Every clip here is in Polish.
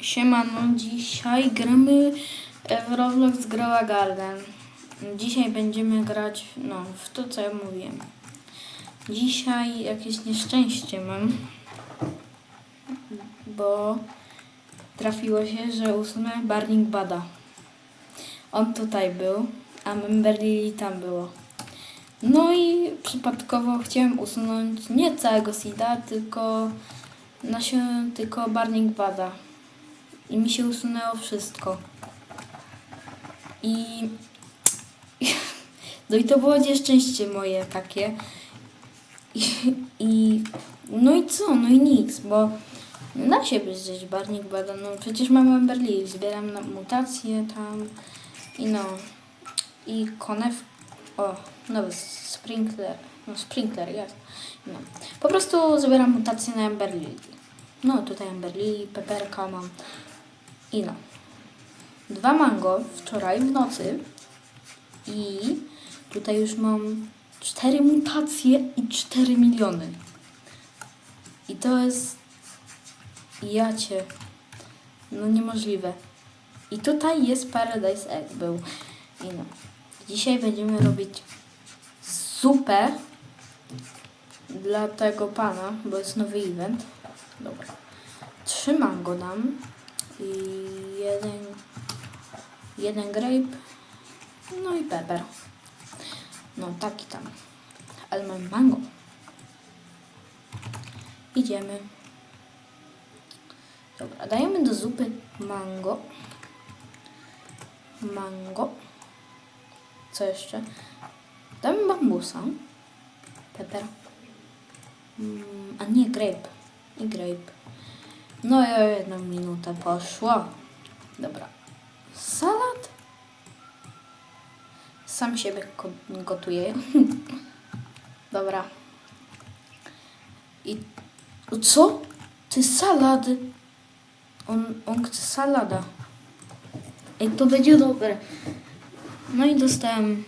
Siemano, dzisiaj gramy w Roblox Growa Garden. Dzisiaj będziemy grać, no, w to co ja mówiłem. Dzisiaj jakieś nieszczęście mam, bo trafiło się, że usunę Burning Bada. On tutaj był, a Member Lily tam było. No i przypadkowo chciałem usunąć nie całego seeda, tylko nasion, tylko Burning Bada. I mi się usunęło wszystko. I. No i to było nieszczęście moje takie. I, i no i co? No i nic, bo da się wyżyć Barnik Bada. No przecież mam Emberly, zbieram na mutacje tam i no. I konew. O, nowy sprinkler. No sprinkler jest. No. Po prostu zbieram mutacje na Emberly. No tutaj Emberly, peperka mam. Dwa mango wczoraj w nocy. I tutaj już mam cztery mutacje i cztery miliony. I to jest. Ja cię. No niemożliwe. I tutaj jest Paradise Egg był. I no. Dzisiaj będziemy robić zupę dla tego pana, bo jest nowy event. Dobra. Trzy mango dam i jeden, jeden grape, no i pepper. No taki tam. Ale mam mango. Idziemy. Dobra, dajemy do zupy mango. Mango. Co jeszcze? Damy bambusa. Pepper. Mm, a nie, grape. I grape. No i o jedną minutę poszło. Dobra. Salat? Sam siebie gotuję. Dobra. I co? Ty salad. On, on chce salada. Ej, to będzie dobre. No i dostałem.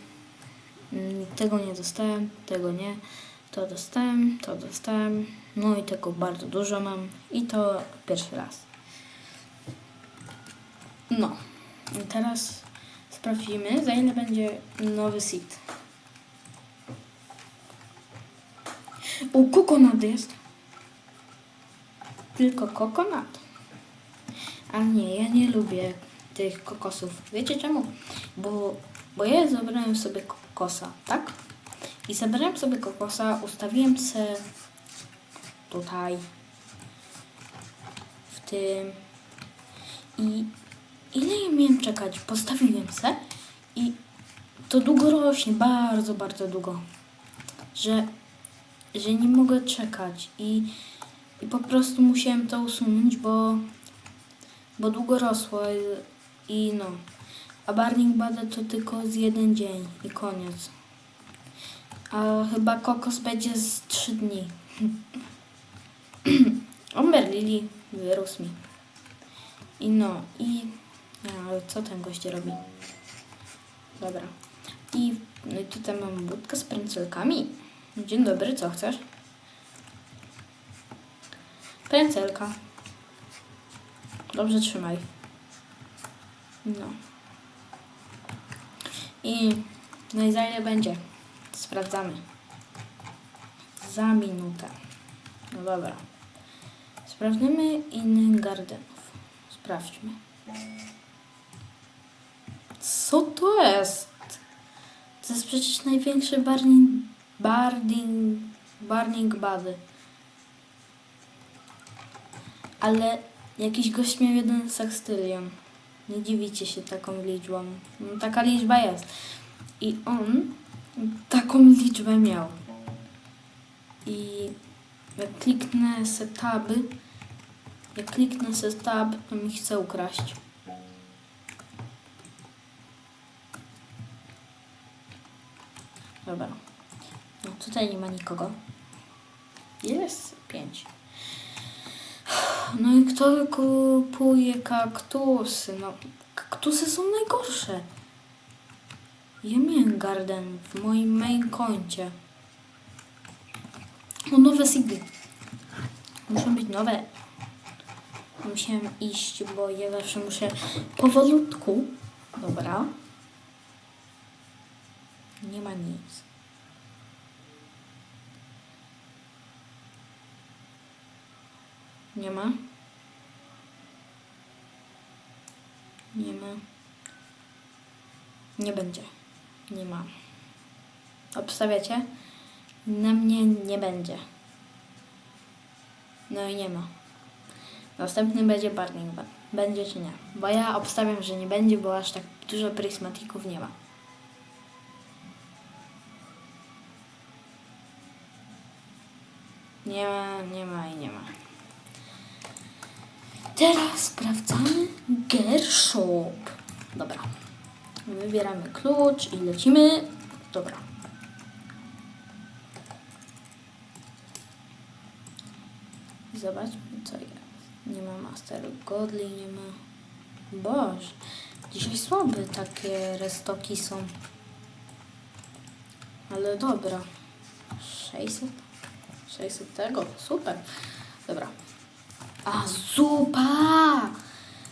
mm, Tego nie dostałem, tego nie. To dostałem, to dostałem. No i tego bardzo dużo mam. I to pierwszy raz. No. I teraz sprawdzimy, za ile będzie nowy seed. U kokonat jest. Tylko kokonat. A nie, ja nie lubię tych kokosów. Wiecie czemu? Bo, bo ja zabrałem sobie kokosa, tak? I zabrałem sobie kokosa, ustawiłem se tutaj w tym i ile ja miałem czekać? Postawiłem se i to długo rośnie, bardzo, bardzo długo, że, że nie mogę czekać i, i po prostu musiałem to usunąć, bo, bo długo rosło i, i no. A Burning Bada to tylko z jeden dzień i koniec. A chyba kokos będzie z trzy dni. Omber Lily wyrósł mi. I no, i... A, co ten gość robi? Dobra. I, no i tutaj mam budkę z pędzelkami. Dzień dobry, co chcesz? Pędzelka. Dobrze trzymaj. No. I no i za będzie? Sprawdzamy. Za minutę. No dobra. Sprawdzimy innych gardenów. Sprawdźmy. Co to jest? To jest przecież największy barning, barning, barning bady. Ale jakiś gość miał jeden sekstylion. Nie dziwicie się taką liczbą. No, taka liczba jest. I on taką liczbę miał. I jak kliknę se taby, jak kliknę se tab, to mi chce ukraść. Dobra. No tutaj nie ma nikogo. Jest pięć. No i kto kupuje kaktusy? No, kaktusy są najgorsze. Miałem garden w moim main koncie. O, nowe seedy. Muszą być nowe. musiałem iść, bo ja zawsze muszę powolutku. Dobra. Nie ma nic. Nie ma. Nie ma. Nie będzie. Nie ma. Obstawiacie? Na mnie nie będzie. No i nie ma. Następny będzie Burning Man. Będzie czy nie? Bo ja obstawiam, że nie będzie, bo aż tak dużo prysmatików nie ma. Nie ma, nie ma i nie ma. Teraz sprawdzamy Gershop. Dobra. Wybieramy klucz i lecimy. Dobra. Zobaczmy co jest. Nie ma Master Godly, nie ma... Boże. Dzisiaj słabe takie restoki są. Ale dobra. 600? 600 tego? Super. Dobra. A zupa!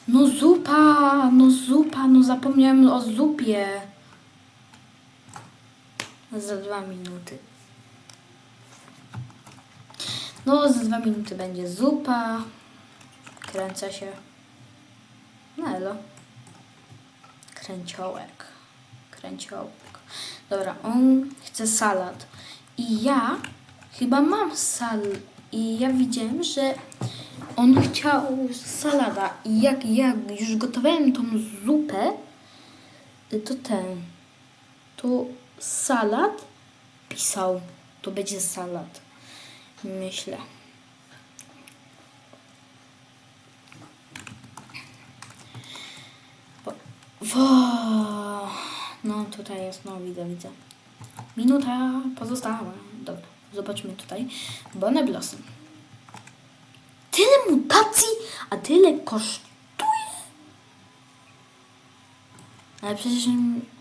No zupa! No zupa! No zapomniałem o zupie. Za dwa minuty. No, za dwa minuty będzie zupa. Kręcę się. No elo. Kręciołek. Kręciołek. Dobra, on chce salad. I ja chyba mam sal. I ja widziałem, że on chciał salada. I jak ja już gotowałem tą zupę, to ten, to salad pisał. To będzie salad. Myślę. Wo. No tutaj jest, no widzę, widzę. Minuta pozostała. Dobra, zobaczmy tutaj. Bonne Blossom. Mutacji, a tyle kosztuje? Ale przecież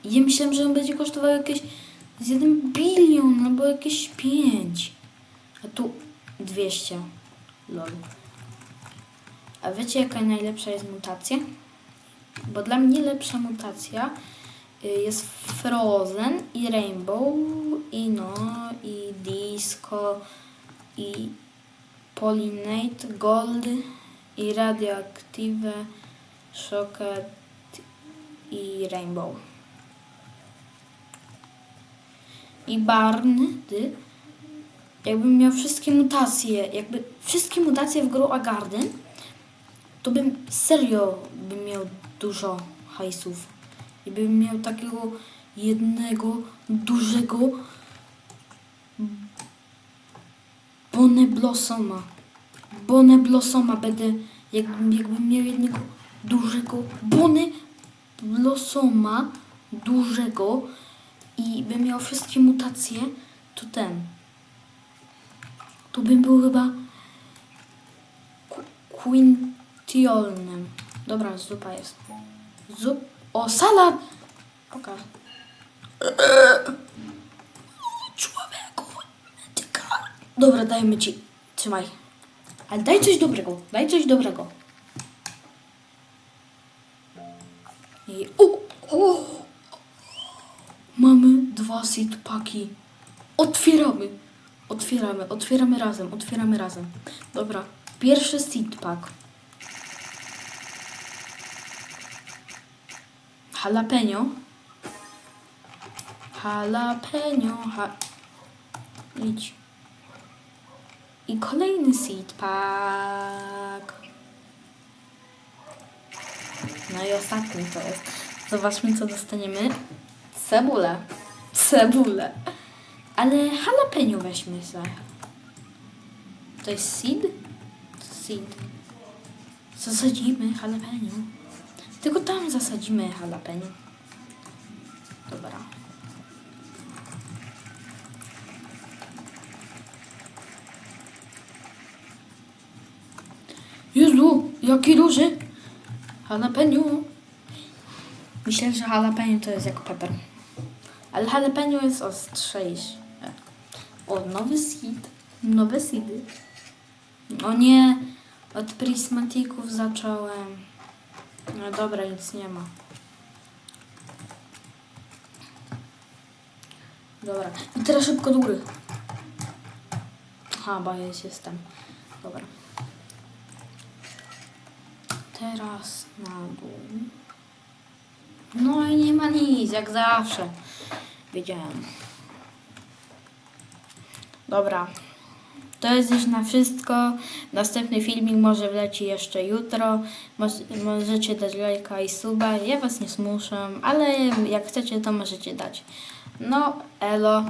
ja myślałem, że on będzie kosztował jakieś z 1 bilion albo jakieś 5. A tu 200. Lol. A wiecie jaka najlepsza jest mutacja? Bo dla mnie lepsza mutacja y, jest Frozen i Rainbow i no i Disco i Pollinate Gold i Radioactive i Rainbow. I Barndy jakbym miał wszystkie mutacje, jakby wszystkie mutacje w Grow a Garden, to bym serio bym miał dużo hajsów. I bym miał takiego jednego dużego Bonne Blossoma. Bonne Blossoma będę, jakbym, jakbym miał jednego dużego Bonne Blossoma dużego i bym miał wszystkie mutacje, to ten. To bym był chyba Qu- Quintiolnem. Dobra, zupa jest. Zup... O, salad! Pokaż. Człowieku! Dobra, dajmy ci. Trzymaj. Ale daj coś dobrego. Daj coś dobrego. I... O, o! Mamy dwa seed paki. Otwieramy. Otwieramy, otwieramy razem, otwieramy razem. Dobra, pierwszy seed pack. Jalapeno. Jalapeno. Ha... Idź. I kolejny seed pack. No i ostatni to jest. Zobaczmy, co dostaniemy. Cebulę. Cebulę. Ale jalapeno weźmy sobie. To jest seed? Seed. Zasadzimy jalapeno. Tylko tam zasadzimy jalapeno. Dobra. Jaki duży! Jalapeno. Myślę, że jalapeno to jest jak pepper. Ale jalapeno jest ostrzejsze. O, nowy seed. Nowe seedy. O nie. Od prismatików zacząłem. No dobra, nic nie ma. Dobra. I teraz szybko do góry. Aha, bo ja jestem. Dobra. Teraz na dół. No i nie ma nic, jak zawsze. Wiedziałem. Dobra. To jest już na wszystko. Następny filmik może wleci jeszcze jutro. Moż- Możecie dać lajka i suba. Ja was nie zmuszam, ale jak chcecie, to możecie dać. No, elo.